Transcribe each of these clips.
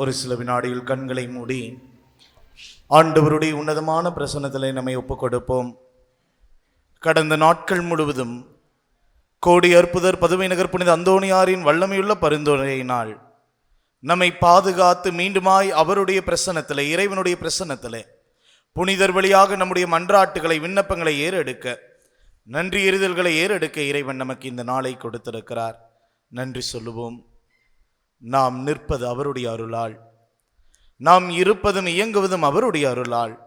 ஒரு சில வினாடியில் கண்களை மூடி ஆண்டவருடைய உன்னதமான பிரசன்னத்திலே நம்மை ஒப்புக் கொடுப்போம் கடந்த நாட்கள் முழுவதும் கோடி அற்புதர் பதுமை நகர் புனித அந்தோணியாரின் வல்லமையுள்ள பரிந்துரையினால் நம்மை பாதுகாத்து மீண்டுமாய் அவருடைய பிரசனத்தில் இறைவனுடைய பிரசனத்தில் புனிதர் வழியாக நம்முடைய மன்றாட்டுகளை விண்ணப்பங்களை ஏறெடுக்க நன்றி எறிதல்களை ஏறெடுக்க இறைவன் நமக்கு இந்த நாளை கொடுத்திருக்கிறார். நன்றி சொல்லுவோம். நாம் நிற்பது அவருடைய அருளால். நாம் இருப்பதும் இயங்குவதும் அவருடைய அருளால்.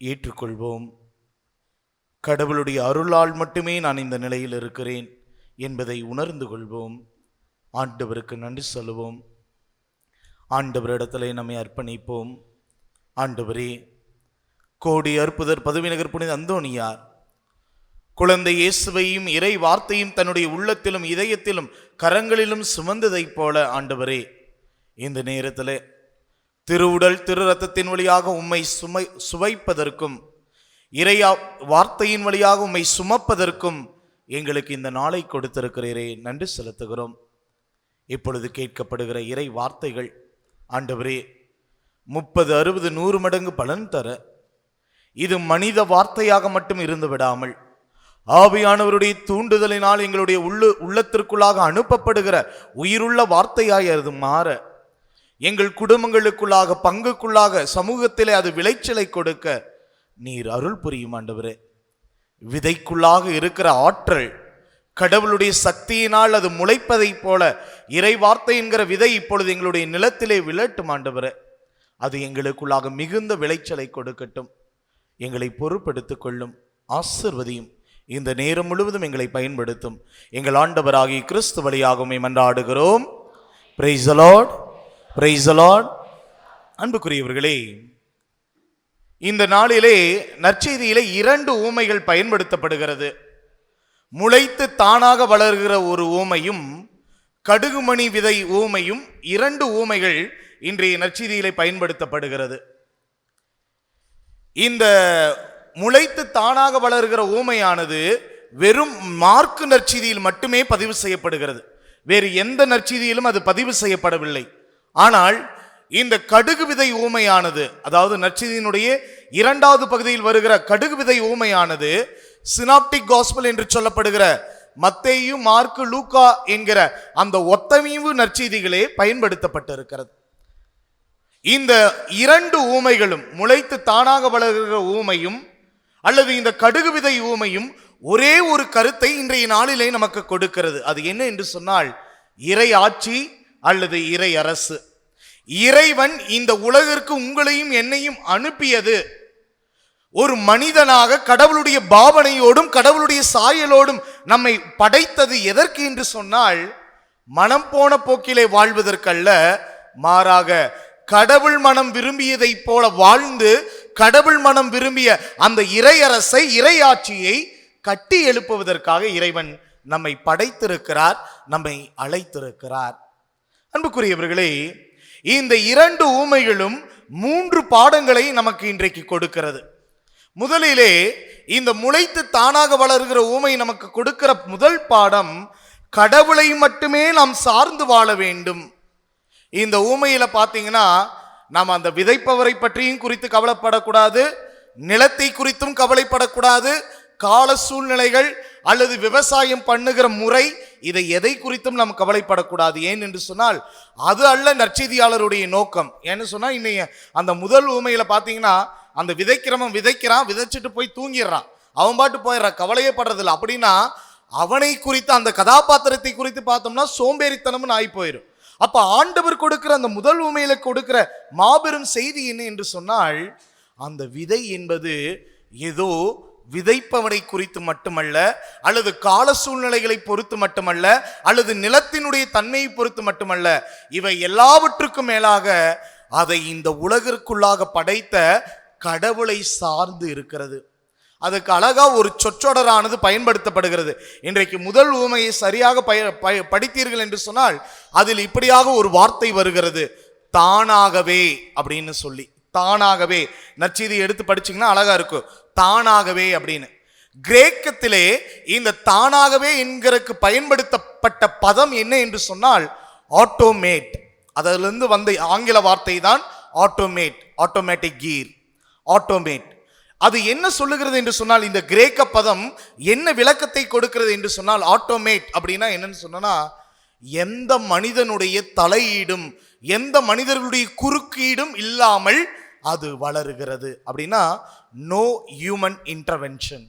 ஏற்றுக்கொள்வோம். கடவுளுடைய அருளால் மட்டுமே நான் இந்த நிலையில் இருக்கிறேன் என்பதை உணர்ந்து கொள்வோம். ஆண்டவருக்கு நன்றி சொல்லுவோம். ஆண்டவரிடத்திலே நம்மை அர்ப்பணிப்போம். ஆண்டவரே கோடி அற்புதர் பதவிநகர் புனித அந்தோணியார் குழந்தை இயேசுவையும் இறை வார்த்தையும் தன்னுடைய உள்ளத்திலும் இதயத்திலும் கரங்களிலும் சுமந்ததைப் போல ஆண்டவரே இந்த நேரத்தில் திருவுடல் திரு ரத்தத்தின் வழியாக உம்மை சுமை சுவைப்பதற்கும் இறையா வார்த்தையின் வழியாக உம்மை சுமப்பதற்கும் எங்களுக்கு இந்த நாளை கொடுத்திருக்கிறீரே. நன்றி செலுத்துகிறோம். இப்பொழுது கேட்கப்படுகிற இறை வார்த்தைகள் ஆண்டவரே முப்பது அறுபது நூறு மடங்கு பலன் தர இது மனித வார்த்தையாக மட்டும் இருந்து விடாமல் ஆவியானவருடைய தூண்டுதலினால் எங்களுடைய உள்ளு உள்ளத்திற்குள்ளாக அனுப்பப்படுகிற உயிருள்ள வார்த்தையாய் அது மாற. எங்கள் குடும்பங்களுக்குள்ளாக பங்குக்குள்ளாக சமூகத்திலே அது விளைச்சலை கொடுக்க நீர் அருள் புரியும் ஆண்டவரே. விதைக்குள்ளாக இருக்கிற ஆற்றல் கடவுளுடைய சக்தியினால் அது முளைப்பதைப் போல இறை வார்த்தை என்கிற விதை இப்பொழுது எங்களுடைய நிலத்திலே விழட்டும் ஆண்டவரே. அது எங்களுக்குள்ளாக மிகுந்த விளைச்சலை கொடுக்கட்டும். எங்களை பொறுப்படுத்திக் கொள்ளும் ஆசிர்வதியும். இந்த நேரம் முழுவதும் எங்களை பயன்படுத்தும். எங்கள் ஆண்டவராகி கிறிஸ்து வழியாகவும் மன்றாடுகிறோம் பிரைசலாட் பிரைசலாட் அன்புக்குரியவர்களே இந்த நாளிலே நற்செய்தியிலே இரண்டு ஊமைகள் பயன்படுத்தப்படுகிறது. முளைத்து தானாக வளர்கிற ஒரு ஊமையும் கடுகுமணி விதை ஊமையும் இரண்டு ஊமைகள் இன்றைய நற்செய்தியிலே பயன்படுத்தப்படுகிறது. இந்த முளைத்து தானாக வளர்கிற ஊமையானது வெறும் மார்க்கு நற்செய்தியில் மட்டுமே பதிவு செய்யப்படுகிறது. வேறு எந்த நற்செய்தியிலும் அது பதிவு செய்யப்படவில்லை. ஆனால் இந்த கடுகு விதை ஊமையானது அதாவது நற்செய்தியினுடைய இரண்டாவது பகுதியில் வருகிற கடுகு விதை ஊமையானது சினாப்டிக் காஸ்பல் என்று சொல்லப்படுகிற மத்தேயு மார்க்கு லூக்கா என்கிற அந்த ஒத்தமைவு நற்செய்திகளே பயன்படுத்தப்பட்டிருக்கிறது. இந்த இரண்டு ஊமைகளும் முளைத்து தானாக வளர்கிற ஊமையும் அல்லது இந்த கடுகு விதை ஊமையும் ஒரே ஒரு கருத்தை இன்றைய நாளிலே நமக்கு கொடுக்கிறது. அது என்ன என்று சொன்னால் இறை ஆட்சி அல்லது இறை அரசு. இறைவன் இந்த உலகிற்கு உங்களையும் என்னையும் அனுப்பியது. ஒரு மனிதனாக கடவுளுடைய பாவனையோடும் கடவுளுடைய சாயலோடும் நம்மை படைத்தது எதற்கு என்று சொன்னால் மனம் போன போக்கிலே வாழ்வதற்கல்ல மாறாக கடவுள் மனம் விரும்பியதைப் போல வாழ்ந்து கடவுள் மனம் விரும்பிய அந்த இறையரசை இறையாட்சியை கட்டி எழுப்புவதற்காக இறைவன் நம்மை படைத்திருக்கிறார் நம்மை அழைத்திருக்கிறார். அன்புக்குரியவர்களே இந்த இரண்டு ஊமைகளும் மூன்று பாடங்களை நமக்கு இன்றைக்கு கொடுக்கிறது. முதலிலே இந்த முளைத்து தானாக வளர்கிற ஊமை நமக்கு கொடுக்கிற முதல் பாடம் கடவுளை மட்டுமே நாம் சார்ந்து வாழ வேண்டும். இந்த ஊமையில பார்த்தீங்கன்னா நாம் அந்த விதைப்பவரை பற்றியும் குறித்து கவலைப்படக்கூடாது நிலத்தை குறித்தும் கவலைப்படக்கூடாது கால சூழ்நிலைகள் அல்லது விவசாயம் பண்ணுகிற முறை இதை எதை குறித்தும் நாம் கவலைப்படக்கூடாது. ஏன் என்று சொன்னால் அது அல்ல நற்செய்தியாளருடைய நோக்கம். ஏன்னு சொன்னால் இன்னைய அந்த முதல் உமையில் பார்த்தீங்கன்னா அந்த விதைக்கிறவன் விதைக்கிறான் விதைச்சிட்டு போய் தூங்கிடுறான். அவன் பாட்டு போயிடுறான் கவலையே படுறதில்ல. அப்படின்னா அவனை குறித்து அந்த கதாபாத்திரத்தை குறித்து பார்த்தோம்னா சோம்பேறித்தனம்னு ஆகி போயிடும் அப்ப ஆண்டவர் கொடுக்கிற அந்த முதல் உமையில கொடுக்கிற மாபெரும் செய்தி என்ன என்று சொன்னால் அந்த விதை என்பது ஏதோ விதைப்பவனை குறித்து மட்டுமல்ல அல்லது கால சூழ்நிலைகளை பொறுத்து மட்டுமல்ல அல்லது நிலத்தினுடைய தன்மையை பொறுத்து மட்டுமல்ல இவை எல்லாவற்றுக்கும் மேலாக அதை இந்த உலகிற்குள்ளாக படைத்த கடவுளை சார்ந்து இருக்கிறது. அதுக்கு அழகாக ஒரு சொற்றொடரானது பயன்படுத்தப்படுகிறது. இன்றைக்கு முதல் உவமையை சரியாக பய படித்தீர்கள் என்று சொன்னால் அதில் இப்படியாக ஒரு வார்த்தை வருகிறது. தானாகவே அப்படின்னு சொல்லி. தானாகவே. நச்சீதி எடுத்து படிச்சிங்கன்னா அழகா இருக்கும். தானாகவே அப்படின்னு. கிரேக்கத்திலே இந்த தானாகவே என்கிறக்கு பயன்படுத்தப்பட்ட பதம் என்ன என்று சொன்னால் ஆட்டோமேட். அதிலிருந்து வந்த ஆங்கில வார்த்தை தான் ஆட்டோமேட் ஆட்டோமேட்டிக் கீர். ஆட்டோமேட். அது என்ன சொல்லுகிறது என்று சொன்னால் இந்த கிரேக்க பதம் என்ன விளக்கத்தை கொடுக்கிறது என்று சொன்னால் ஆட்டோமேட் அப்படின்னா என்னன்னு சொன்னா எந்த மனிதனுடைய தலையீடும் எந்த மனிதர்களுடைய குறுக்கீடும் இல்லாமல் அது வளருகிறது. அப்படின்னா நோ ஹியூமன் இன்டர்வென்ஷன்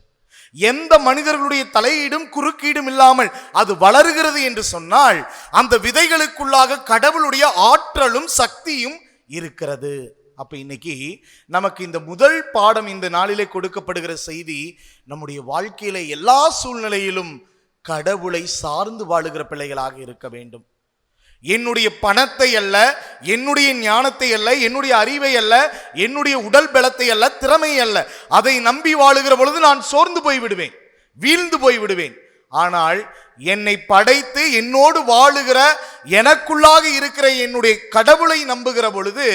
எந்த மனிதர்களுடைய தலையீடும் குறுக்கீடும் இல்லாமல் அது வளருகிறது என்று சொன்னால் அந்த விதைகளுக்குள்ளாக கடவுளுடைய ஆற்றலும் சக்தியும் இருக்கிறது. அப்போ இன்னைக்கு நமக்கு இந்த முதல் பாடம் இந்த நாளிலே கொடுக்கப்படுகிற செய்தி நம்முடைய வாழ்க்கையில எல்லா சூழ்நிலையிலும் கடவுளை சார்ந்து வாழுகிற பிள்ளைகளாக இருக்க வேண்டும். என்னுடைய பணத்தை அல்ல என்னுடைய ஞானத்தை அல்ல என்னுடைய அறிவை அல்ல என்னுடைய உடல் பலத்தை அல்ல திறமை அல்ல. அதை நம்பி வாழுகிற பொழுது நான் சோர்ந்து போய் விடுவேன் வீழ்ந்து போய் விடுவேன் ஆனால் என்னை படைத்து என்னோடு வாழுகிற எனக்குள்ளாக இருக்கிற என்னுடைய கடவுளை நம்புகிற பொழுது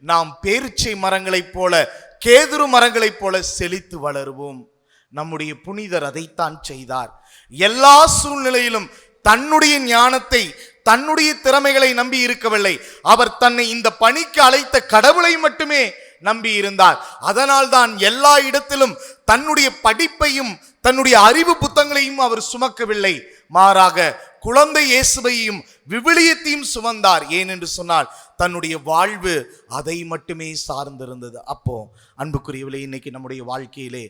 நாம் பேரிச்சை மரங்களைப் போல கேதுரு மரங்களைப் போல செழித்து வளருவோம். நம்முடைய புனிதர் அதைத்தான் செய்தார். எல்லா சூழ்நிலையிலும் தன்னுடைய ஞானத்தை தன்னுடைய திறமைகளை நம்பி இருக்கவில்லை. அவர் தன்னை இந்த பணிக்கு அழைத்த கடவுளை மட்டுமே நம்பி இருந்தார். அதனால் தான் எல்லா இடத்திலும் தன்னுடைய படிப்பையும் தன்னுடைய அறிவு புத்தகங்களையும் அவர் சுமக்கவில்லை. மாறாக குழந்தை இயேசுவையும் விவிலியத்தையும் சுமந்தார். ஏன் என்று சொன்னால் தன்னுடைய வாழ்வு அதை மட்டுமே சார்ந்திருந்தது. அப்போ அன்புக்குரியவில்லை இன்னைக்கு நம்முடைய வாழ்க்கையிலே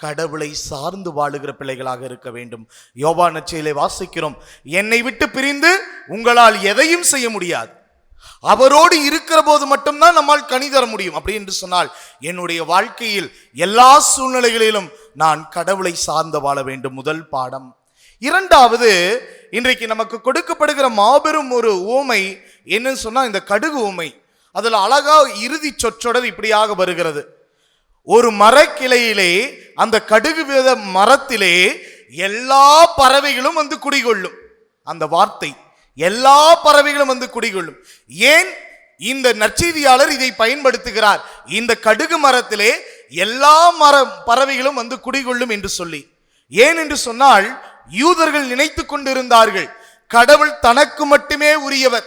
கடவுளை சார்ந்து வாழுகிற பிள்ளைகளாக இருக்க வேண்டும். யோபா நச்சையிலே வாசிக்கிறோம் என்னை விட்டு பிரிந்து உங்களால் எதையும் செய்ய முடியாது. அவரோடு இருக்கிற போது மட்டும்தான் நம்மால் கனி தர முடியும். அப்படி என்று சொன்னால் என்னுடைய வாழ்க்கையில் எல்லா சூழ்நிலைகளிலும் நான் கடவுளை சார்ந்து வாழ வேண்டும். முதல் பாடம் இரண்டாவது இன்றைக்கு நமக்கு கொடுக்கப்படுகிற மாபெரும் ஒரு ஊமை என்னன்னு சொன்னால் இந்த கடுகு ஊமை அதில் அழகா இறுதி சொற்றொடர் இப்படியாக வருகிறது. ஒரு மரக்கிளையிலே அந்த கடுகு வித மரத்திலே எல்லா பறவைகளும் வந்து குடிகொள்ளும். அந்த வார்த்தை எல்லா பறவைகளும் வந்து குடிகொள்ளும். ஏன்? இந்த நற்செய்தியாளர் இதை பயன்படுத்துகிறார். இந்த கடுகு மரத்திலே எல்லா மர பறவைகளும் வந்து குடிகொள்ளும் என்று சொல்லி. ஏன் என்று சொன்னால் யூதர்கள் நினைத்து கொண்டிருந்தார்கள் கடவுள் தனக்கு மட்டுமே உரியவர்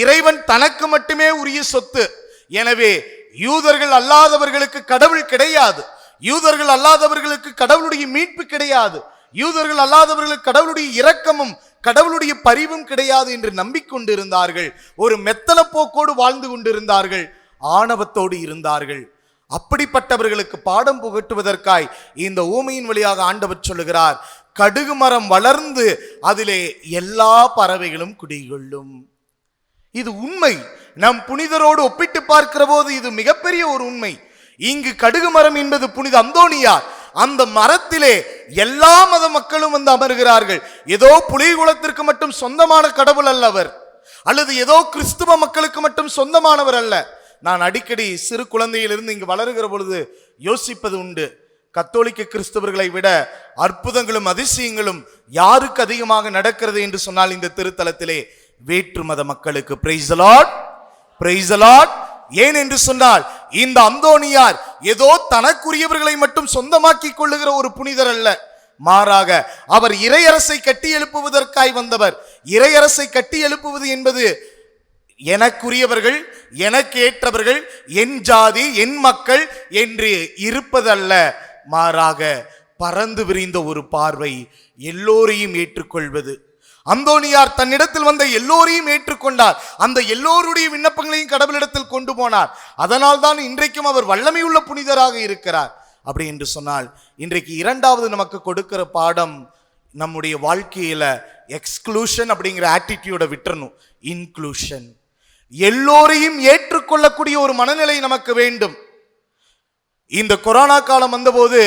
இறைவன் தனக்கு மட்டுமே உரிய சொத்து. எனவே யூதர்கள் அல்லாதவர்களுக்கு கடவுள் கிடையாது யூதர்கள் அல்லாதவர்களுக்கு கடவுளுடைய மீட்பு கிடையாது யூதர்கள் அல்லாதவர்களுக்கு கடவுளுடைய இரக்கமும் கடவுளுடைய பரிவும் கிடையாது என்று நம்பிக்கொண்டிருந்தார்கள் ஒரு மெத்தன போக்கோடு வாழ்ந்து கொண்டிருந்தார்கள் ஆணவத்தோடு இருந்தார்கள். அப்படிப்பட்டவர்களுக்கு பாடம் புகட்டுவதற்காய் இந்த ஊமையின் வழியாக ஆண்டவர் சொல்லுகிறார் கடுகு மரம் வளர்ந்து அதிலே எல்லா பறவைகளும் குடிகொள்ளும். இது உண்மை. நம் புனிதரோடு ஒப்பிட்டு பார்க்கிற போது இது மிகப்பெரிய ஒரு உண்மை. இங்கு கடுகு மரம் என்பது புனித அந்தோனியார் அந்த மரத்திலே எல்லா மத மக்களும் வந்து அமர்கிறார்கள். ஏதோ புலிகுலத்திற்கு மட்டும் சொந்தமான கடவுள் அல்ல அவர் அல்லது ஏதோ கிறிஸ்துவ மக்களுக்கு மட்டும் சொந்தமானவர் அல்ல. நான் அடிக்கடி சிறு குழந்தையிலிருந்து இங்கு வளருகிற பொழுது யோசிப்பது உண்டு. கத்தோலிக்க கிறிஸ்தவர்களை விட அற்புதங்களும் அதிசயங்களும் யாருக்கு அதிகமாக நடக்கிறது என்று சொன்னால் இந்த திருத்தலத்திலே வேற்று மத மக்களுக்கு. பிரைசலாட் பிரைசலாட் ஏன் என்று சொன்னால் இந்த அந்தோனியார் ஏதோ தனக்குரியவர்களை மட்டும் சொந்தமாக்கி கொள்ளுகிற ஒரு புனிதர் அல்ல. மாறாக அவர் இறையரசை கட்டி எழுப்புவதற்காய் வந்தவர். இறையரசை கட்டி எழுப்புவது என்பது எனக்குரியவர்கள் எனக்கு ஏற்றவர்கள் என் ஜாதி என் மக்கள் என்று இருப்பதல்ல. மாறாக பறந்து விரிந்த ஒரு பார்வை எல்லோரையும் ஏற்றுக்கொள்வது. அந்தோனியார் தன்னிடத்தில் வந்த எல்லோரையும் ஏற்றுக்கொண்டார். அந்த எல்லோருடைய விண்ணப்பங்களையும் கடவுளிடத்தில் கொண்டு போனார். அதனால் தான் இன்றைக்கும் அவர் வல்லமையுள்ள புனிதராக இருக்கிறார். அப்படி என்று சொன்னால் இன்றைக்கு இரண்டாவது நமக்கு கொடுக்கிற பாடம் நம்முடைய வாழ்க்கையில் எக்ஸ்க்ளூஷன் அப்படிங்கிற ஆட்டிடியூடை விட்டுறணும். இன்க்ளூஷன் எல்லோரையும் ஏற்றுக்கொள்ளக்கூடிய ஒரு மனநிலை நமக்கு வேண்டும். இந்த கொரோனா காலம் வந்தபோது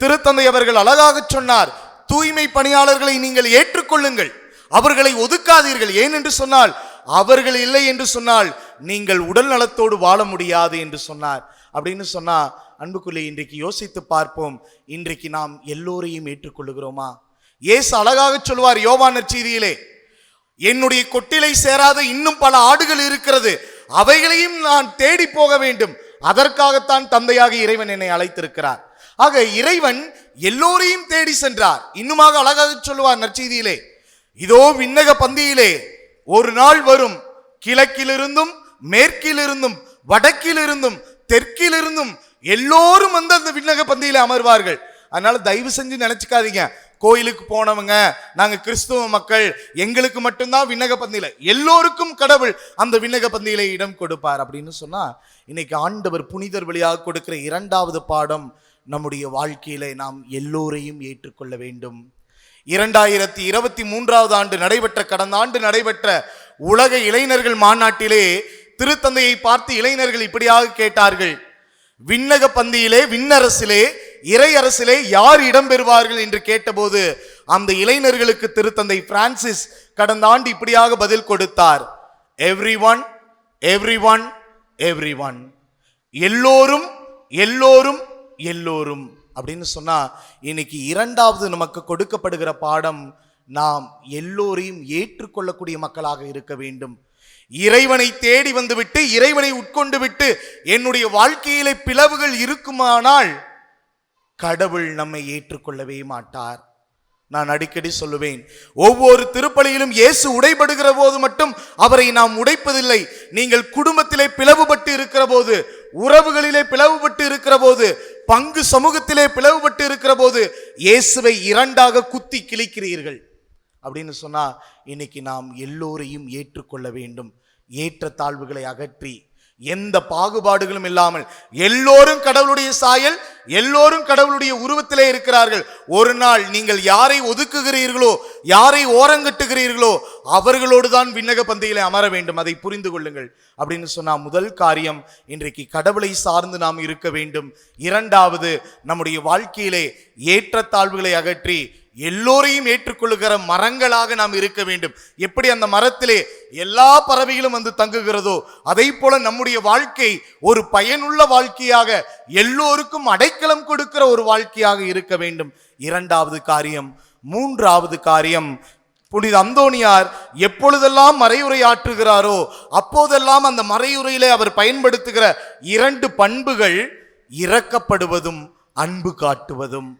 திருத்தந்தை அவர்கள் அழகாக சொன்னார் தூய்மை பணியாளர்களை நீங்கள் ஏற்றுக்கொள்ளுங்கள். அவர்களை ஒதுக்காதீர்கள். ஏன் என்று சொன்னால் அவர்கள் இல்லை என்று சொன்னால் நீங்கள் உடல் நலத்தோடு வாழ முடியாது என்று சொன்னார். அப்படின்னு சொன்னா அன்புக்குள்ளே இன்றைக்கு யோசித்து பார்ப்போம். இன்றைக்கு நாம் எல்லோரையும் ஏற்றுக்கொள்ளுகிறோமா? ஏசு அழகாக சொல்வார் யோவான செய்தியிலே என்னுடைய கொட்டிலை சேராத இன்னும் பல ஆடுகள் இருக்கிறது. அவைகளையும் நான் தேடி போக வேண்டும். அதற்காகத்தான் தந்தையாக இறைவன் என்னை அழைத்திருக்கிறார். ஆக இறைவன் எல்லோரையும் தேடி சென்றார். இன்னுமாக அழகாக சொல்லுவார் நற்செய்தியிலே. இதோ விண்ணக பந்தியிலே ஒரு நாள் வரும். கிழக்கிலிருந்தும் மேற்கிலிருந்தும் வடக்கிலிருந்தும் தெற்கிலிருந்தும் எல்லோரும் வந்து அந்த விண்ணக பந்தியில அமர்வார்கள். அதனால தயவு செஞ்சு நினைச்சுக்காதீங்க. கோயிலுக்கு போனவங்க நாங்கள் கிறிஸ்துவ மக்கள் எங்களுக்கு மட்டும்தான் விண்ணக பந்தியில் எல்லோருக்கும் கடவுள் அந்த விண்ணக பந்தியில இடம் கொடுப்பார் அப்படின்னு சொன்னால் இன்னைக்கு ஆண்டவர் புனிதர் வழியாக கொடுக்கிற இரண்டாவது பாடம் நம்முடைய வாழ்க்கையில நாம் எல்லோரையும் ஏற்றுக்கொள்ள வேண்டும். இரண்டாயிரத்தி இருபத்தி மூன்றாவது ஆண்டு நடைபெற்ற கடந்த ஆண்டு நடைபெற்ற உலக இளைஞர்கள் மாநாட்டிலே திருத்தந்தையை பார்த்து இளைஞர்கள் இப்படியாக கேட்டார்கள் விண்ணக பந்தியிலே விண்ணரசிலே இறை அரசிலே யார் இடம்பெறுவார்கள் என்று கேட்டபோது அந்த இளைஞர்களுக்கு திருத்தந்தை பிரான்சிஸ் கடந்த ஆண்டு இப்படியாக பதில் கொடுத்தார். Every one every one every one எல்லோரும் எல்லோரும் எல்லோரும். அப்படின்னு சொன்னா இன்னைக்கு இரண்டாவது நமக்கு கொடுக்கப்படுகிற பாடம் நாம் எல்லோரையும் ஏற்றுக்கொள்ளக்கூடிய மக்களாக இருக்க வேண்டும். இறைவனை தேடி வந்துவிட்டு இறைவனை உட்கொண்டு விட்டு என்னுடைய வாழ்க்கையிலே பிளவுகள் இருக்குமானால் கடவுள் நம்மை ஏற்றுக்கொள்ளவே மாட்டார். நான் அடிக்கடி சொல்லுவேன் ஒவ்வொரு திருப்பலியிலும் இயேசு உடைபடுகிற போது மட்டும் அவரை நாம் உடைப்பதில்லை. நீங்கள் குடும்பத்திலே பிளவுபட்டு இருக்கிற போது உறவுகளிலே பிளவுபட்டு இருக்கிற போது பங்கு சமூகத்திலே பிளவுபட்டு இருக்கிற போது இயேசுவை இரண்டாக குத்தி கிழிக்கிறீர்கள். அப்படின்னு சொன்னால் இன்னைக்கு நாம் எல்லோரையும் ஏற்றுக்கொள்ள வேண்டும். ஏற்றத்தாழ்வுகளை அகற்றி எந்த பாகுபாடுகளும் இல்லாமல் எல்லோரும் கடவுளுடைய சாயல் எல்லோரும் கடவுளுடைய உருவத்திலே இருக்கிறார்கள். ஒரு நாள் நீங்கள் யாரை ஒதுக்குகிறீர்களோ யாரை ஓரங்கட்டுகிறீர்களோ அவர்களோடு தான் விண்ணக பந்தையிலே அமர வேண்டும். அதை புரிந்து கொள்ளுங்கள். அப்படின்னு சொன்னால் முதல் காரியம் இன்றைக்கு கடவுளை சார்ந்து நாம் இருக்க வேண்டும். இரண்டாவது நம்முடைய வாழ்க்கையிலே ஏற்றத்தாழ்வுகளை அகற்றி எல்லோரையும் ஏற்றுக்கொள்ளுகிற மரங்களாக நாம் இருக்க வேண்டும். எப்படி அந்த மரத்திலே எல்லா பறவைகளும் வந்து தங்குகிறதோ அதை போல நம்முடைய வாழ்க்கை ஒரு பயனுள்ள வாழ்க்கையாக எல்லோருக்கும் அடைக்கலம் கொடுக்கிற ஒரு வாழ்க்கையாக இருக்க வேண்டும். இரண்டாவது காரியம் மூன்றாவது காரியம் புனித அந்தோணியார் எப்பொழுதெல்லாம் மறையுரை ஆற்றுகிறாரோ அப்போதெல்லாம் அந்த மறையுரையிலே அவர் பயன்படுத்துகிற இரண்டு பண்புகள் இறக்கப்படுவதும் அன்பு காட்டுவதும்.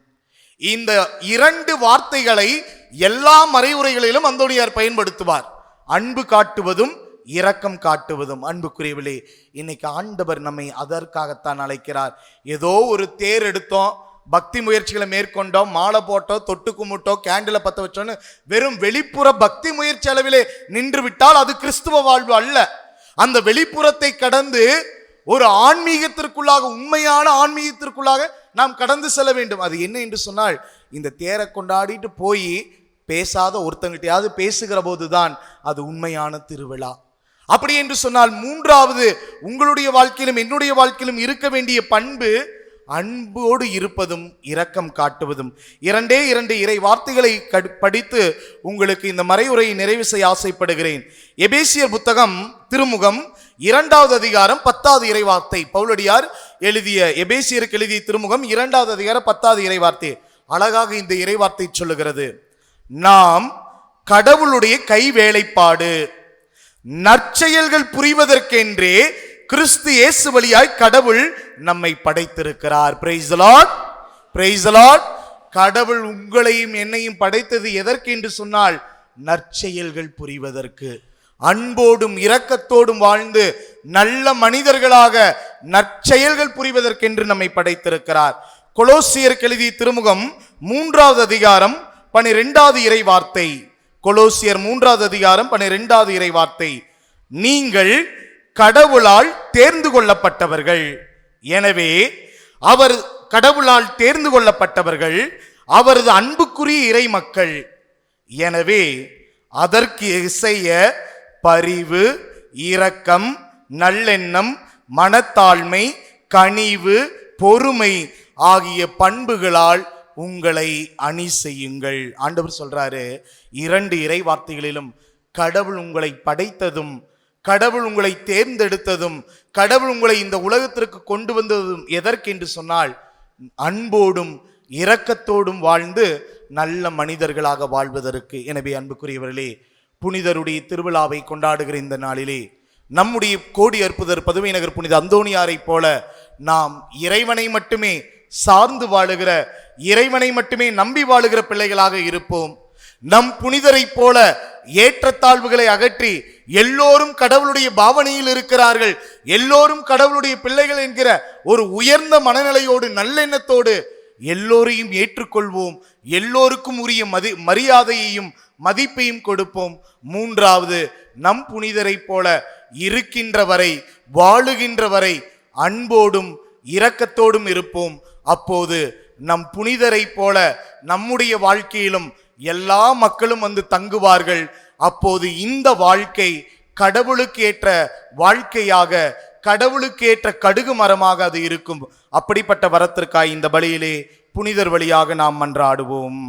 இந்த இரண்டு வார்த்தைகளை எல்லா மறைவுரைகளிலும் அந்தோணியார் பயன்படுத்துவார். அன்பு காட்டுவதும் இரக்கம் காட்டுவதும். அன்புக்குரியவிலே இன்னைக்கு ஆண்டவர் நம்மை அதற்காகத்தான் அழைக்கிறார். ஏதோ ஒரு தேர் எடுத்தோம் பக்தி முயற்சிகளை மேற்கொண்டோம் மாலை போட்டோம் தொட்டு கும்பிட்டோம் கேண்டிலை பத்த வச்சோன்னு வெறும் வெளிப்புற பக்தி முயற்சி அளவிலே நின்று விட்டால் அது கிறிஸ்துவ வாழ்வு அல்ல. அந்த வெளிப்புறத்தை கடந்து ஒரு ஆன்மீகத்திற்குள்ளாக உண்மையான ஆன்மீகத்திற்குள்ளாக நாம் கடந்து செல்ல வேண்டும். அது என்ன என்று சொன்னால் இந்த தேரை கொண்டாடிட்டு போய் பேசாத ஒருத்தங்கிட்டையாவது பேசுகிற போதுதான் அது உண்மையான திருவிழா. அப்படி என்று சொன்னால் மூன்றாவது உங்களுடைய வாழ்க்கையிலும் என்னுடைய வாழ்க்கையிலும் இருக்க வேண்டிய பண்பு அன்போடு இருப்பதும் இரக்கம் காட்டுவதும். இரண்டே இரண்டு இறை வார்த்தைகளை படித்து உங்களுக்கு இந்த மறைவுரையை நிறைவு செய்ய ஆசைப்படுகிறேன். எபேசியர் புத்தகம் திருமுகம் இரண்டாவது அதிகாரம் பத்தாவது இறைவார்த்தை பவுலடியார் எழுதிய எபேசியருக்கு எழுதிய திருமுகம் இரண்டாவது அதிகாரம் பத்தாவது இறைவார்த்தை அழகாக இந்த இறைவார்த்தை சொல்லுகிறது. நாம் கடவுளுடைய கை வேலைப்பாடு நற்செயல்கள் புரிவதற்கென்றே கிறிஸ்து இயேசு வழியாய் கடவுள் நம்மை படைத்திருக்கிறார். பிரைஸ் பிரைசலாட் பிரைஸ் கடவுள் உங்களையும் என்னையும் படைத்தது எதற்கு என்று சொன்னால் நற்செயல்கள் புரிவதற்கு. அன்போடும் இரக்கத்தோடும் வாழ்ந்து நல்ல மனிதர்களாக நற்செயல்கள் புரிவதற்கென்று நம்மை படைத்திருக்கிறார். கொலோசியர் கெழுதி திருமுகம் மூன்றாவது அதிகாரம் பனிரெண்டாவது இறை வார்த்தை கொலோசியர் மூன்றாவது அதிகாரம் பனிரெண்டாவது இறை வார்த்தை நீங்கள் கடவுளால் தேர்ந்து கொள்ளப்பட்டவர்கள். எனவே அவர் கடவுளால் தேர்ந்து கொள்ளப்பட்டவர்கள் அவரது அன்புக்குரிய இறை மக்கள் எனவே அதற்கு இசைய பரிவு இரக்கம் நல்லெண்ணம் மனத்தாழ்மை கனிவு பொறுமை ஆகிய பண்புகளால் உங்களை அணி செய்யுங்கள். ஆண்டவர் சொல்றாரு இரண்டு இறை வார்த்தைகளிலும் கடவுள் உங்களை படைத்ததும் கடவுள் உங்களை தேர்ந்தெடுத்ததும் கடவுள் உங்களை இந்த உலகத்திற்கு கொண்டு வந்ததும் எதற்கென்று சொன்னால் அன்போடும் இரக்கத்தோடும் வாழ்ந்து நல்ல மனிதர்களாக வாழ்வதற்கு. எனவே அன்புக்குரியவர்களே புனிதருடைய திருவிழாவை கொண்டாடுகிற இந்த நாளிலே நம்முடைய கோடி அற்புதர் பதுமை நகர் புனித அந்தோணியாரைப் போல நாம் இறைவனை மட்டுமே சார்ந்து வாழுகிற இறைவனை மட்டுமே நம்பி வாழுகிற பிள்ளைகளாக இருப்போம். நம் புனிதரைப் போல ஏற்றத்தாழ்வுகளை அகற்றி எல்லோரும் கடவுளுடைய பாவனையில் இருக்கிறார்கள். எல்லோரும் கடவுளுடைய பிள்ளைகள் என்கிற ஒரு உயர்ந்த மனநிலையோடு நல்லெண்ணத்தோடு எல்லோரையும் ஏற்றுக்கொள்வோம். எல்லோருக்கும் உரிய மதி மரியாதையையும் மதிப்பையும் கொடுப்போம். மூன்றாவது நம் புனிதரைப் போல இருக்கின்ற வரை வாழுகின்ற வரை அன்போடும் இரக்கத்தோடும் இருப்போம். அப்போது நம் புனிதரைப் போல நம்முடைய வாழ்க்கையிலும் எல்லா மக்களும் வந்து தங்குவார்கள். அப்போது இந்த வாழ்க்கை கடவுளுக்கேற்ற வாழ்க்கையாக கடவுளுக்கேற்ற கடுகு மரமாக அது இருக்கும். அப்படிப்பட்ட வரத்திற்காய் இந்த பலியிலே புனிதர் வழியாக நாம் மன்றாடுவோம்.